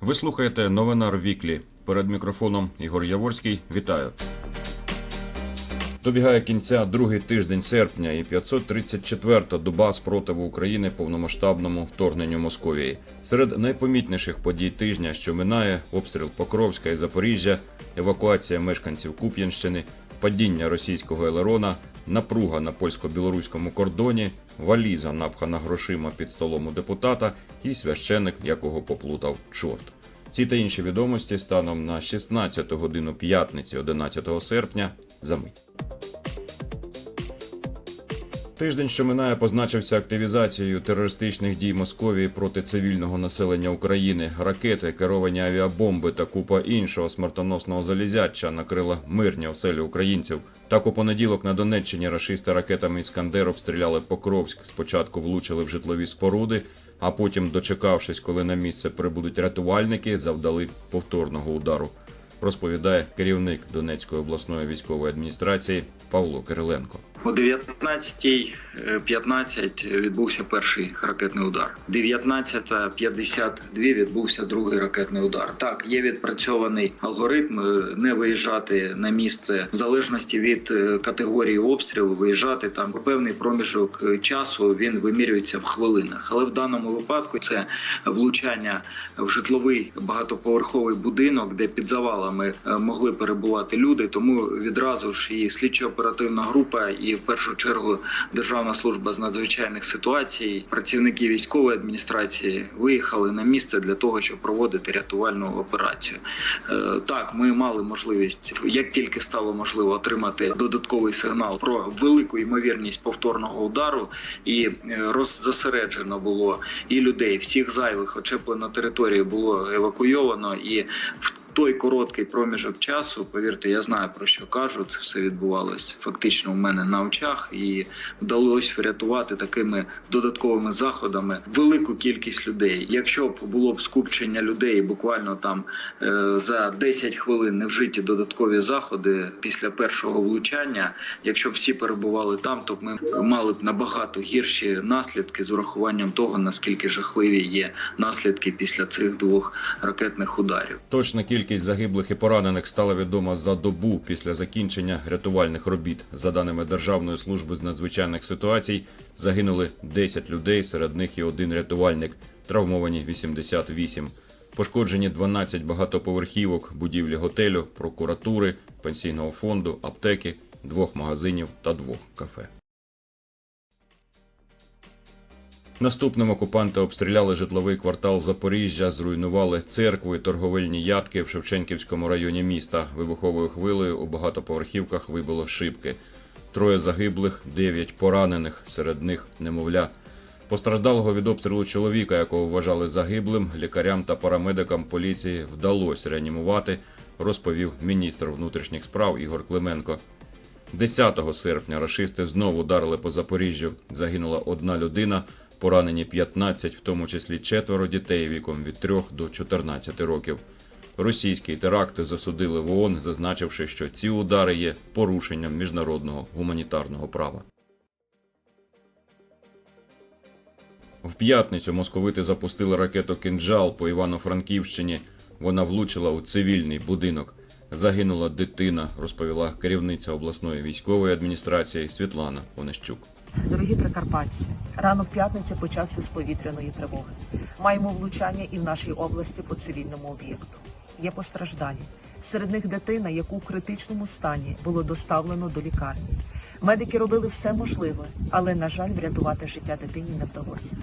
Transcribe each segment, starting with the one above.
Ви слухаєте новинар Віклі. Перед мікрофоном Ігор Яворський. Вітаю. Добігає кінця другий тиждень серпня і 534-та доба спротиву України повномасштабному вторгненню Московії. Серед найпомітніших подій тижня, що минає, обстріл Покровська і Запоріжжя, евакуація мешканців Куп'янщини, падіння російського елерона, напруга на польсько-білоруському кордоні, валіза, напхана грошима під столом у депутата, і священик, якого поплутав чорт. Ці та інші відомості станом на 16 годину п'ятниці 11 серпня за мить. Тиждень, що минає, позначився активізацією терористичних дій Московії проти цивільного населення України. Ракети, керовані авіабомби та купа іншого смертоносного залізяча накрила мирні оселі українців. Так у понеділок на Донеччині рашисти ракетами Іскандер обстріляли Покровськ. Спочатку влучили в житлові споруди, а потім, дочекавшись, коли на місце прибудуть рятувальники, завдали повторного удару. Розповідає керівник Донецької обласної військової адміністрації Павло Кириленко. О 19.15 відбувся перший ракетний удар. 19.52 відбувся другий ракетний удар. Так, є відпрацьований алгоритм е, не виїжджати на місце в залежності від е, категорії обстрілу, виїжджати там певний проміжок е, часу. Він вимірюється в хвилинах. Але в даному випадку це влучання в житловий багатоповерховий будинок, де під завалами е, могли перебувати люди. Тому відразу ж і слідчо-оперативна група, і в першу чергу Державна служба з надзвичайних ситуацій, працівники військової адміністрації виїхали на місце для того, щоб проводити рятувальну операцію. Е, Так, ми мали можливість, як тільки стало можливо, отримати додатковий сигнал про велику ймовірність повторного удару, і е, роззосереджено було і людей, всіх зайвих очеплено територію було евакуйовано і в той короткий проміжок часу, повірте, я знаю про що кажу. Це все відбувалось фактично у мене на очах, і вдалося врятувати такими додатковими заходами велику кількість людей. Якщо б було б скупчення людей, буквально там е, за 10 хвилин не вжиті додаткові заходи після першого влучання. Якщо б всі перебували там, то б ми мали б набагато гірші наслідки з урахуванням того, наскільки жахливі є наслідки після цих двох ракетних ударів. Точна кількість загиблих і поранених стала відома за добу після закінчення рятувальних робіт. За даними Державної служби з надзвичайних ситуацій, загинули 10 людей, серед них і один рятувальник, травмовані 88. Пошкоджені 12 багатоповерхівок, будівлі готелю, прокуратури, пенсійного фонду, аптеки, двох магазинів та двох кафе. Наступним окупанти обстріляли житловий квартал Запоріжжя, зруйнували церкву і торговельні ядки в Шевченківському районі міста. Вибуховою хвилею у багатоповерхівках вибило шибки. Троє загиблих, дев'ять поранених, серед них немовля. Постраждалого від обстрілу чоловіка, якого вважали загиблим, лікарям та парамедикам поліції вдалося реанімувати, розповів міністр внутрішніх справ Ігор Клименко. 10 серпня рашисти знову ударили по Запоріжжю. Загинула одна людина, поранені 15, в тому числі четверо дітей віком від 3 до 14 років. Російські теракти засудили в ООН, зазначивши, що ці удари є порушенням міжнародного гуманітарного права. В п'ятницю московити запустили ракету «Кинджал» по Івано-Франківщині. Вона влучила у цивільний будинок. Загинула дитина, розповіла керівниця обласної військової адміністрації Світлана Онищук. Дорогі прикарпатці, ранок п'ятниці почався з повітряної тривоги. Маємо влучання і в нашій області по цивільному об'єкту. Є постраждалі. Серед них дитина, яку в критичному стані було доставлено до лікарні. Медики робили все можливе, але, на жаль, врятувати життя дитині не вдалося.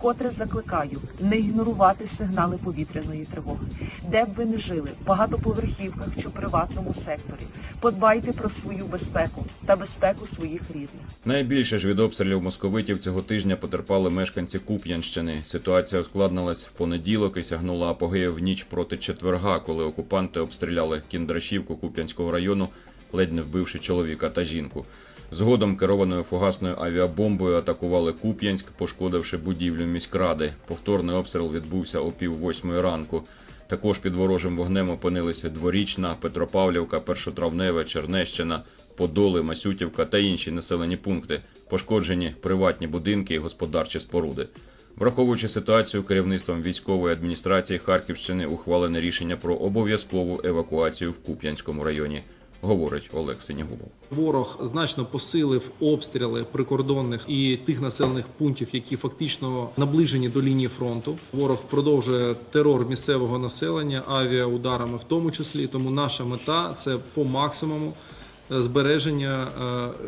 Вкотре закликаю не ігнорувати сигнали повітряної тривоги. Де б ви не жили, в багатоповерхівках чи приватному секторі. Подбайте про свою безпеку та безпеку своїх рідних. Найбільше ж від обстрілів московитів цього тижня потерпали мешканці Куп'янщини. Ситуація ускладнилась в понеділок і сягнула апогею в ніч проти четверга, коли окупанти обстріляли Кіндрашівку Куп'янського району, ледь не вбивши чоловіка та жінку. Згодом керованою фугасною авіабомбою атакували Куп'янськ, пошкодивши будівлю міськради. Повторний обстріл відбувся о пів восьмої ранку. Також під ворожим вогнем опинилися Дворічна, Петропавлівка, Першотравневе, Чернещина, Подоли, Масютівка та інші населені пункти. Пошкоджені приватні будинки і господарчі споруди. Враховуючи ситуацію, керівництвом військової адміністрації Харківщини ухвалене рішення про обов'язкову евакуацію в Куп'янському районі, говорить Олег Синягубов. Ворог значно посилив обстріли прикордонних і тих населених пунктів, які фактично наближені до лінії фронту. Ворог продовжує терор місцевого населення авіаударами, в тому числі. Тому наша мета це по максимуму збереження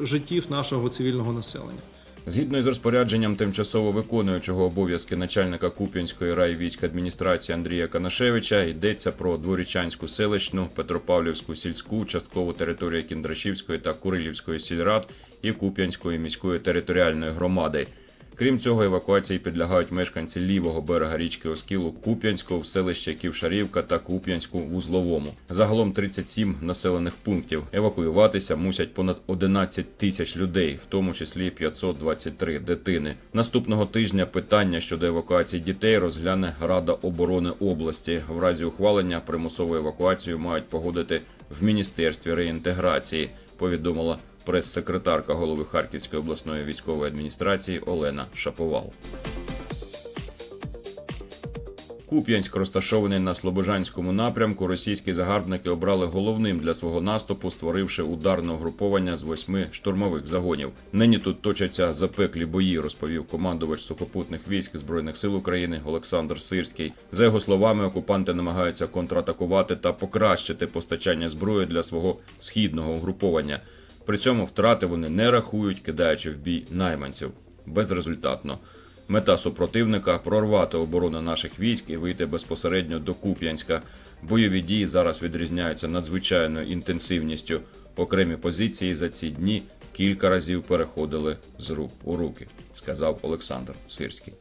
е, життів нашого цивільного населення. Згідно із розпорядженням тимчасово виконуючого обов'язки начальника Куп'янської райвійськадміністрації Андрія Канашевича йдеться про Дворічанську селищну, Петропавлівську сільську, часткову територію Кіндрашівської та Курилівської сільрад і Куп'янської міської територіальної громади. Крім цього, евакуації підлягають мешканці лівого берега річки Оскілу Куп'янського в селище Ківшарівка та Куп'янську в Узловому. Загалом 37 населених пунктів. Евакуюватися мусять понад 11 тисяч людей, в тому числі 523 дитини. Наступного тижня питання щодо евакуації дітей розгляне Рада оборони області. В разі ухвалення примусову евакуацію мають погодити в міністерстві реінтеграції. Повідомила прес-секретарка голови Харківської обласної військової адміністрації Олена Шаповал. Куп'янськ, розташований на Слобожанському напрямку, російські загарбники обрали головним для свого наступу, створивши ударне угруповання з восьми штурмових загонів. Нині тут точаться запеклі бої, розповів командувач сухопутних військ збройних сил України Олександр Сирський. За його словами, окупанти намагаються контратакувати та покращити постачання зброї для свого східного угруповання. При цьому втрати вони не рахують, кидаючи в бій найманців безрезультатно. Мета супротивника прорвати оборону наших військ і вийти безпосередньо до Куп'янська. Бойові дії зараз відрізняються надзвичайною інтенсивністю. Окремі позиції за ці дні кілька разів переходили з рук у руки, сказав Олександр Сирський.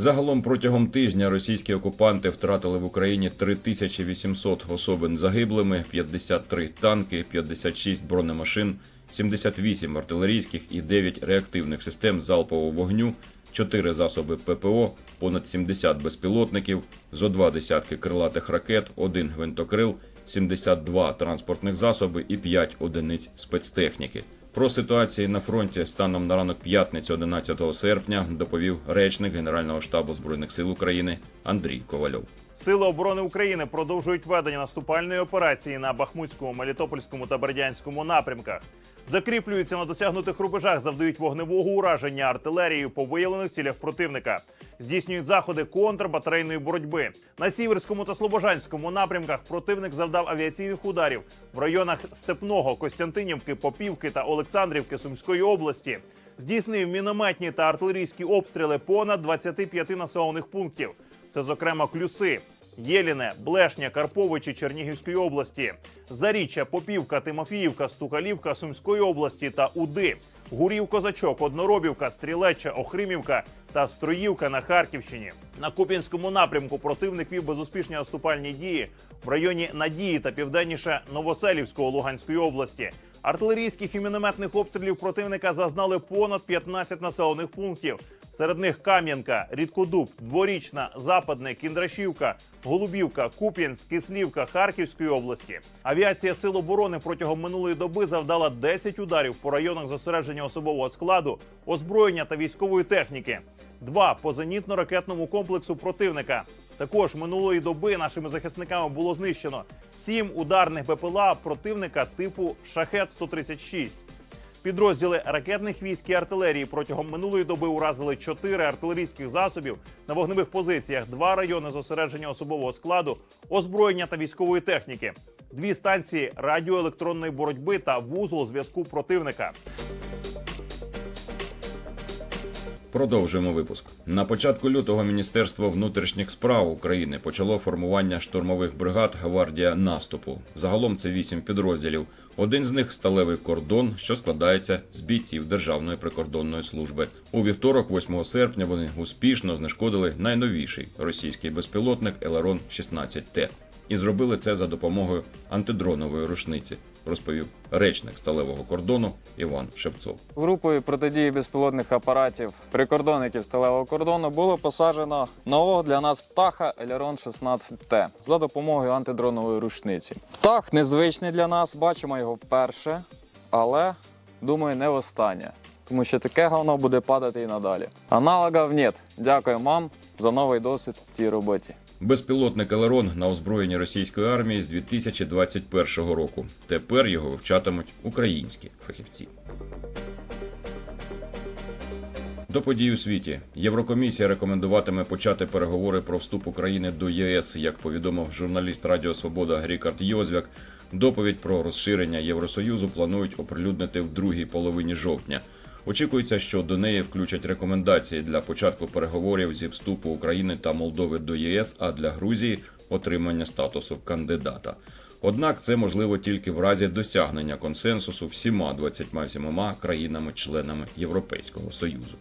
Загалом протягом тижня російські окупанти втратили в Україні 3800 особин загиблими, 53 танки, 56 бронемашин, 78 артилерійських і 9 реактивних систем залпового вогню, 4 засоби ППО, понад 70 безпілотників, зо два десятки крилатих ракет, один гвинтокрил, 72 транспортних засоби і 5 одиниць спецтехніки. Про ситуацію на фронті станом на ранок п'ятниці 11 серпня доповів речник Генерального штабу збройних сил України Андрій Ковальов. Сили оборони України продовжують ведення наступальної операції на Бахмутському, Мелітопольському та Бердянському напрямках. Закріплюються на досягнутих рубежах, завдають вогневого ураження артилерією по виявлених цілях противника. Здійснюють заходи контрбатарейної боротьби. На сіверському та слобожанському напрямках противник завдав авіаційних ударів в районах Степного, Костянтинівки, Попівки та Олександрівки Сумської області. Здійснив мінометні та артилерійські обстріли понад 25 населених пунктів. Це, зокрема, Клюси, Єліне, Блешня, Карповичі Чернігівської області, Заріччя, Попівка, Тимофіївка, Стукалівка Сумської області та Уди, Гурів Козачок, Одноробівка, Стрілеча, Охримівка та Строївка на Харківщині. На Куп'янському напрямку противник вів безуспішні наступальні дії в районі Надії та південніше Новоселівського Луганської області. Артилерійських і мінометних обстрілів противника зазнали понад 15 населених пунктів. Серед них Кам'янка, Рідкодуб, Дворічна, Западне, Кіндрашівка, Голубівка, Куп'янськ, Кислівка Харківської області. Авіація Сил оборони протягом минулої доби завдала 10 ударів по районах зосередження особового складу, озброєння та військової техніки. Два по зенітно-ракетному комплексу противника. Також минулої доби нашими захисниками було знищено сім ударних БПЛА противника типу Шахет 136 Підрозділи ракетних військ і артилерії протягом минулої доби уразили чотири артилерійських засобів на вогневих позиціях, два райони зосередження особового складу, озброєння та військової техніки, дві станції радіоелектронної боротьби та вузол зв'язку противника. Продовжуємо випуск. На початку лютого Міністерство внутрішніх справ України почало формування штурмових бригад гвардія наступу. Загалом це вісім підрозділів. Один з них сталевий кордон, що складається з бійців Державної прикордонної служби. У вівторок, 8 серпня, вони успішно знешкодили найновіший російський безпілотник Елерон 16 Т і зробили це за допомогою антидронової рушниці, розповів речник сталевого кордону Іван Шевцов. Групою протидії безпілотних апаратів прикордонників сталевого кордону було посаджено нового для нас птаха Елерон 16Т за допомогою антидронової рушниці. Птах незвичний для нас, бачимо його вперше, але думаю, не востаннє. тому що таке говно буде падати і надалі. Аналогів нет. Дякую вам за новий досвід в тій роботі. Безпілотник Елерон на озброєнні російської армії з 2021 року. Тепер його вивчатимуть українські фахівці. До подій у світі Єврокомісія рекомендуватиме почати переговори про вступ України до ЄС, як повідомив журналіст Радіо Свобода Рікард Йозвяк. Доповідь про розширення Євросоюзу планують оприлюднити в другій половині жовтня. Очікується, що до неї включать рекомендації для початку переговорів зі вступу України та Молдови до ЄС, а для Грузії отримання статусу кандидата. Однак це можливо тільки в разі досягнення консенсусу всіма 27 країнами-членами Європейського Союзу.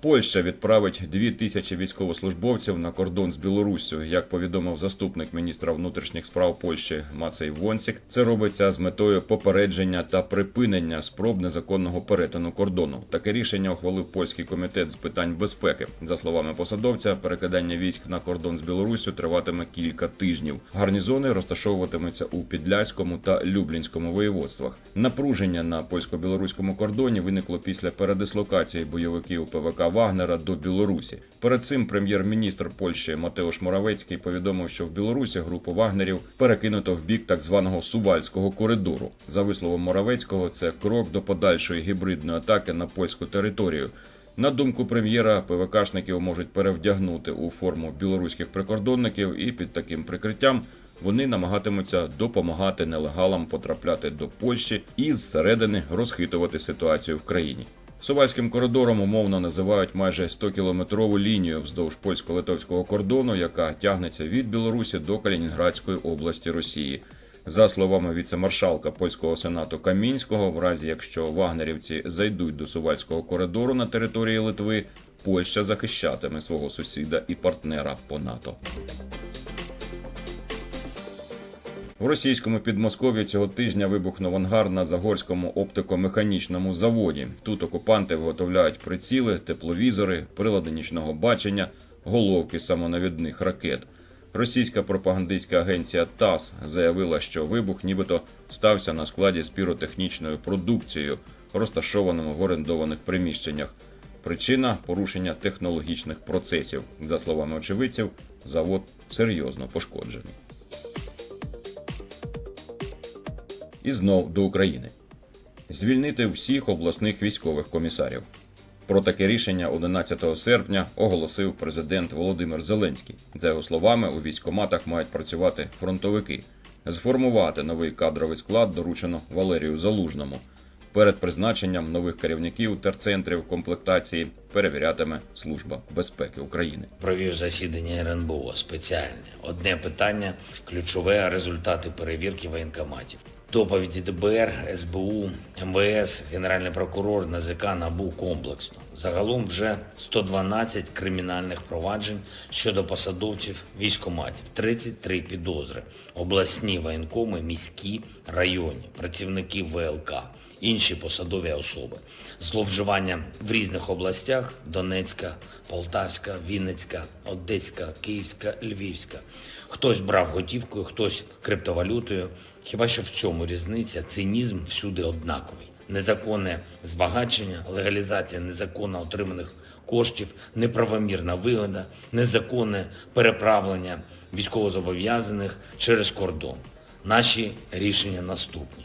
Польща відправить дві тисячі військовослужбовців на кордон з Білоруссю. Як повідомив заступник міністра внутрішніх справ Польщі Мацей Вонсік, це робиться з метою попередження та припинення спроб незаконного перетину кордону. Таке рішення ухвалив польський комітет з питань безпеки. За словами посадовця, перекидання військ на кордон з Білоруссю триватиме кілька тижнів. Гарнізони розташовуватимуться у Підляському та Люблінському воєводствах. Напруження на польсько-білоруському кордоні виникло після передислокації бойовиків ПВК Вагнера до Білорусі. Перед цим прем'єр-міністр Польщі Матеуш Моравецький повідомив, що в Білорусі групу вагнерів перекинуто в бік так званого сувальського коридору. За висловом Моравецького, це крок до подальшої гібридної атаки на польську територію. На думку прем'єра, ПВКшників можуть перевдягнути у форму білоруських прикордонників, і під таким прикриттям вони намагатимуться допомагати нелегалам потрапляти до Польщі і зсередини розхитувати ситуацію в країні. Сувальським коридором умовно називають майже 100-кілометрову лінію вздовж польсько-литовського кордону, яка тягнеться від Білорусі до Калінінградської області Росії. За словами віцемаршалка польського сенату Камінського, в разі якщо вагнерівці зайдуть до сувальського коридору на території Литви, Польща захищатиме свого сусіда і партнера по НАТО. В російському Підмосков'ї цього тижня вибухнув ангар на Загорському оптико-механічному заводі. Тут окупанти виготовляють приціли, тепловізори, прилади нічного бачення, головки самонавідних ракет. Російська пропагандистська агенція ТАСС заявила, що вибух нібито стався на складі з піротехнічною продукцією, розташованому в орендованих приміщеннях. Причина порушення технологічних процесів. За словами очевидців, завод серйозно пошкоджений. І знов до України. Звільнити всіх обласних військових комісарів. Про таке рішення 11 серпня оголосив президент Володимир Зеленський. За його словами, у військкоматах мають працювати фронтовики. Сформувати новий кадровий склад доручено Валерію Залужному. Перед призначенням нових керівників терцентрів комплектації перевірятиме Служба безпеки України. провів засідання РНБО спеціальне. Одне питання ключове результати перевірки воєнкоматів. Доповіді ДБР, СБУ, МВС, Генеральний прокурор, НАЗК, НАБУ комплексно. Загалом вже 112 кримінальних проваджень щодо посадовців військоматів, 33 підозри, обласні воєнкоми, міські, районні, працівники ВЛК, інші посадові особи. Зловживання в різних областях Донецька, Полтавська, Вінницька, Одеська, Київська, Львівська. Хтось брав готівкою, хтось криптовалютою. Хіба що в цьому різниця? Цинізм всюди однаковий. Незаконне збагачення, легалізація незаконно отриманих коштів, неправомірна вигода, незаконне переправлення військовозобов'язаних через кордон. Наші рішення наступні.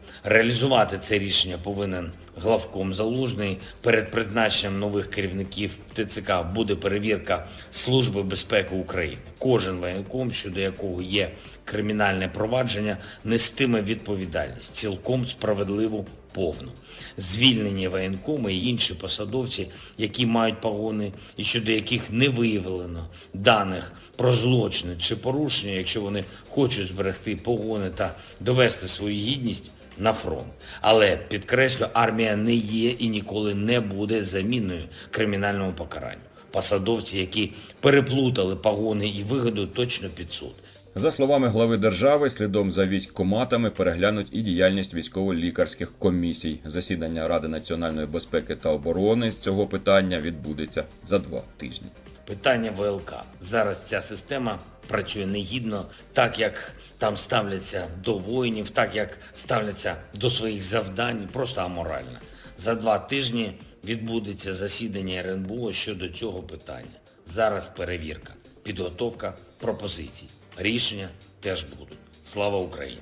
Реалізувати це рішення повинен главком Залужний. Перед призначенням нових керівників ТЦК буде перевірка Служби безпеки України. Кожен воєнком, щодо якого є кримінальне провадження, нестиме відповідальність, цілком справедливу повну. Звільнені воєнкоми і інші посадовці, які мають погони і щодо яких не виявлено даних про злочини чи порушення, якщо вони хочуть зберегти погони та довести свою гідність, на фронт. Але підкреслю, армія не є і ніколи не буде заміною кримінальному покаранню. Посадовці, які переплутали погони і вигоду, точно під суд. За словами глави держави, слідом за військкоматами переглянуть і діяльність військово-лікарських комісій. Засідання Ради національної безпеки та оборони з цього питання відбудеться за два тижні. Питання ВЛК. Зараз ця система працює негідно, так як там ставляться до воїнів, так як ставляться до своїх завдань, просто аморально. За два тижні відбудеться засідання РНБО щодо цього питання. Зараз перевірка, підготовка пропозицій. Рішення теж будуть. Слава Україні!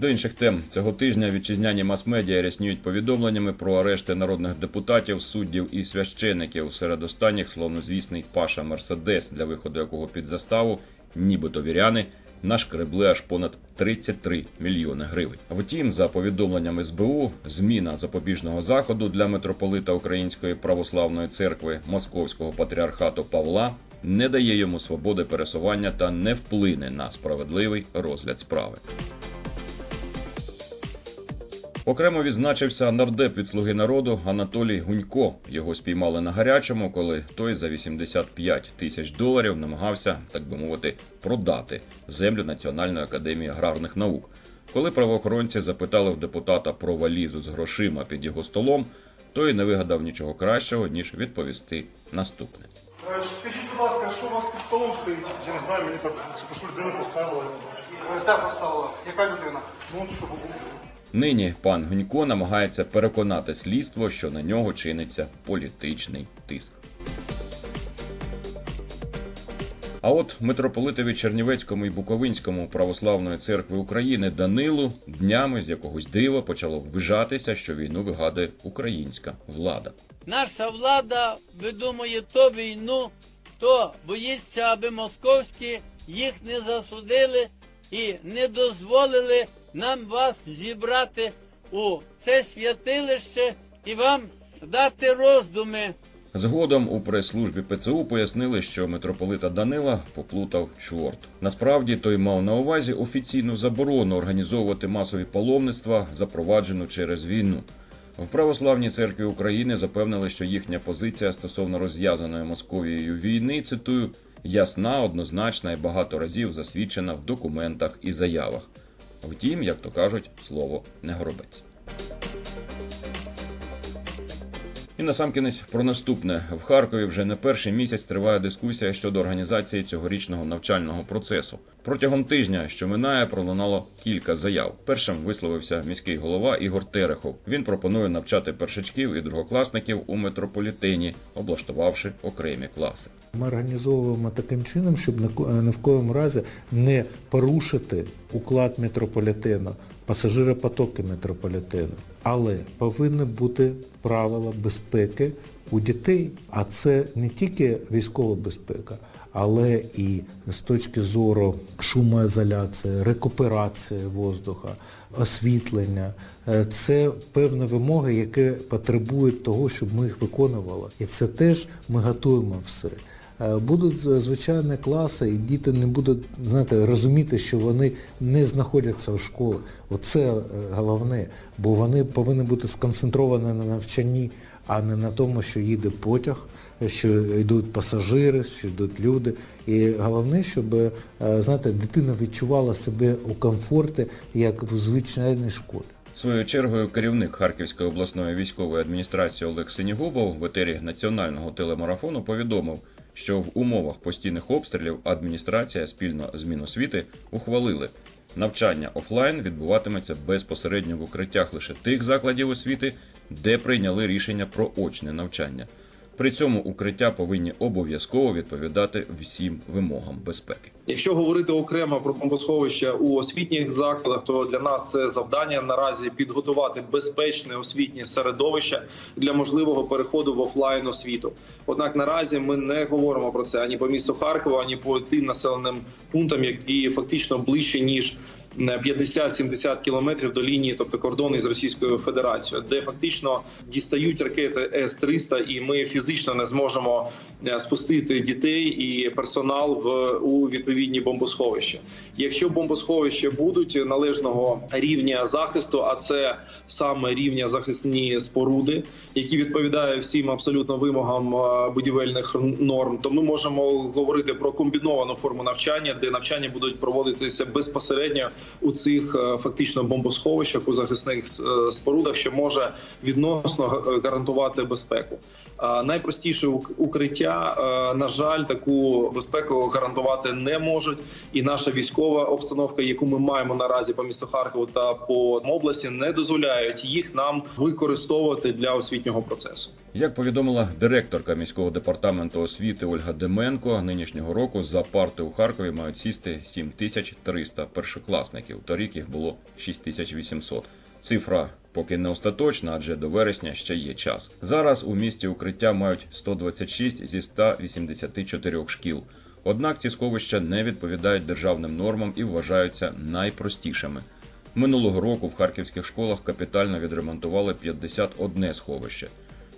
До інших тем цього тижня вітчизняні мас-медіа рясніють повідомленнями про арешти народних депутатів, суддів і священиків. Серед останніх словнозвісний Паша Мерседес, для виходу якого під заставу, нібито віряни, нашкребли аж понад 33 мільйони гривень. Втім, за повідомленнями СБУ, зміна запобіжного заходу для митрополита Української православної церкви Московського патріархату Павла не дає йому свободи пересування та не вплине на справедливий розгляд справи. Окремо відзначився нардеп від слуги народу Анатолій Гунько. Його спіймали на гарячому, коли той за 85 тисяч доларів намагався, так би мовити, продати землю Національної академії аграрних наук. Коли правоохоронці запитали в депутата про валізу з грошима під його столом, той не вигадав нічого кращого ніж відповісти наступне. Е, Скажіть, будь ласка, що у вас під столом стоїть? Я не знаю, мені так що людина поставила. Де поставила? Яка людина? Ну, щоб було. Нині пан Гунько намагається переконати слідство, що на нього чиниться політичний тиск. А от митрополитові Чернівецькому і Буковинському православної церкви України Данилу днями з якогось дива почало ввижатися, що війну вигадує українська влада. Наша влада видумує то війну, то боїться, аби московські їх не засудили і не дозволили нам вас зібрати у це святилище і вам дати роздуми. Згодом у прес-службі ПЦУ пояснили, що митрополита Данила поплутав чорт. Насправді той мав на увазі офіційну заборону організовувати масові паломництва, запроваджену через війну. В православній церкві України запевнили, що їхня позиція стосовно розв'язаної Московією війни, цитую, ясна, однозначна і багато разів засвідчена в документах і заявах. Втім, як то кажуть, слово не горобець. І насамкінець про наступне в Харкові вже не перший місяць триває дискусія щодо організації цьогорічного навчального процесу. Протягом тижня, що минає, пролунало кілька заяв. Першим висловився міський голова Ігор Терехов. Він пропонує навчати першачків і другокласників у метрополітені, облаштувавши окремі класи. Ми організовуємо таким чином, щоб ні в коєму разі не порушити уклад метрополітену, пасажиропотоки метрополітену. Але повинні бути правила безпеки у дітей. А це не тільки військова безпека, але і з точки зору шумоізоляції, рекуперації воздуха, освітлення. Е, Це певні вимоги, які потребують того, щоб ми їх виконували. І це теж ми готуємо все. Е, Будуть е, звичайні класи, і діти не будуть знаєте, розуміти, що вони не знаходяться у школі. Оце е, головне, бо вони повинні бути сконцентровані на навчанні, а не на тому, що їде потяг, що йдуть пасажири, що йдуть люди. І головне, щоб знаєте, дитина відчувала себе у комфорті, як в звичайній школі. Своєю чергою керівник Харківської обласної військової адміністрації Олег Синігубов в етері національного телемарафону повідомив, що в умовах постійних обстрілів адміністрація спільно з Міносвіти ухвалили. Навчання офлайн відбуватиметься безпосередньо в укриттях лише тих закладів освіти, де прийняли рішення про очне навчання. При цьому укриття повинні обов'язково відповідати всім вимогам безпеки. Якщо говорити окремо про бомбосховища у освітніх закладах, то для нас це завдання наразі підготувати безпечне освітнє середовище для можливого переходу в офлайн освіту. Однак наразі ми не говоримо про це ані по місту Харкова, ані по тим населеним пунктам, які фактично ближче ніж 50-70 кілометрів до лінії, тобто кордону з Російською Федерацією, де фактично дістають ракети С-300, і ми фізично не зможемо е, спустити дітей і персонал в у відповідні бомбосховища. Якщо бомбосховища будуть належного рівня захисту, а це саме рівня захисні споруди, які відповідають всім абсолютно вимогам е, будівельних норм, то ми можемо говорити про комбіновану форму навчання, де навчання будуть проводитися безпосередньо у цих е, фактично бомбосховищах у захисних е, спорудах, що може відносно е, гарантувати безпеку. Найпростіше укриття, на жаль, таку безпеку гарантувати не можуть, і наша військова обстановка, яку ми маємо наразі по місту Харкову та по області, не дозволяють їх нам використовувати для освітнього процесу. Як повідомила директорка міського департаменту освіти Ольга Деменко, нинішнього року за парти у Харкові мають сісти 7300 першокласників. Торік їх було 6800. Цифра поки не остаточна, адже до вересня ще є час. Зараз у місті укриття мають 126 зі 184 шкіл. Однак ці сховища не відповідають державним нормам і вважаються найпростішими. Минулого року в харківських школах капітально відремонтували 51 сховище.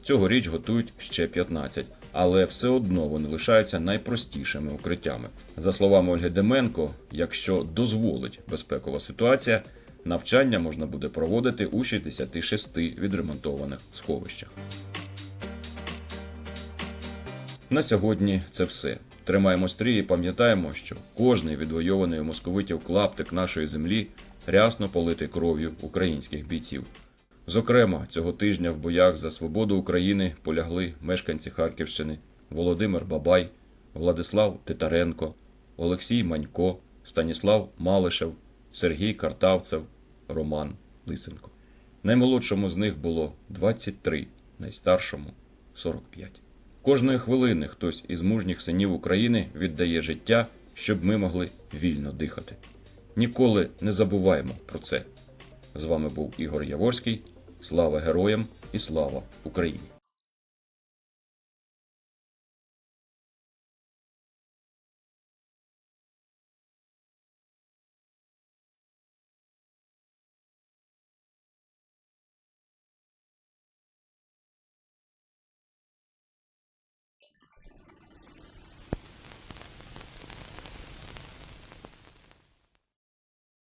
Цьогоріч готують ще 15, але все одно вони лишаються найпростішими укриттями. За словами Ольги Деменко, якщо дозволить безпекова ситуація, навчання можна буде проводити у 66 відремонтованих сховищах. На сьогодні це все. Тримаємо стрій і пам'ятаємо, що кожний відвойований у московитів клаптик нашої землі рясно политий кров'ю українських бійців. Зокрема, цього тижня в боях за свободу України полягли мешканці Харківщини Володимир Бабай, Владислав Титаренко, Олексій Манько, Станіслав Малишев, Сергій Картавцев, Роман Лисенко. Наймолодшому з них було 23, найстаршому 45. Кожної хвилини хтось із мужніх синів України віддає життя, щоб ми могли вільно дихати. Ніколи не забуваємо про це. З вами був Ігор Яворський. Слава героям і слава Україні!